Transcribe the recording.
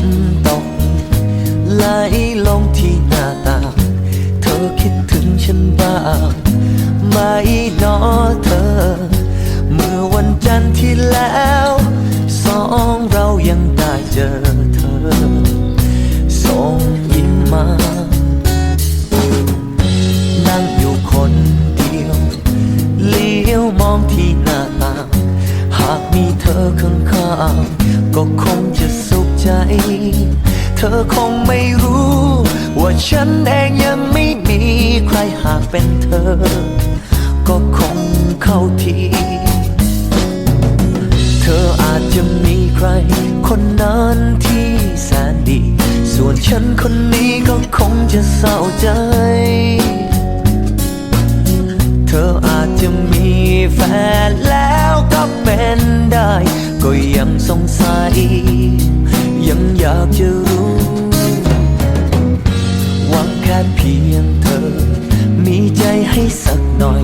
นตก ไหลลงที่หน้าต่าง เธอคิดถึงฉันบ้างไหมนอเธอ เมื่อวันจันทร์ที่แล้ว สองเรายังได้เจอเธอ ส่งยิ้มมา นั่งอยู่คนเดียว เลี้ยวมองที่หน้าต่าง หากมีเธอข้างๆก็คงจะสุ เธอคงไม่รู้ ว่าฉันเองยังไม่มีใครหากเป็นเธอ ก็คงเข้าที เธออาจจะมีใคร คนนั้นที่แสนดี ส่วนฉันคนนี้ก็คงจะเศร้าใจ เธออาจจะมีแฟนแล้วก็เป็นได้ ก็ยังสงสัย จะรู้หวังแค่เพียงเธอ มีใจให้สักหน่อย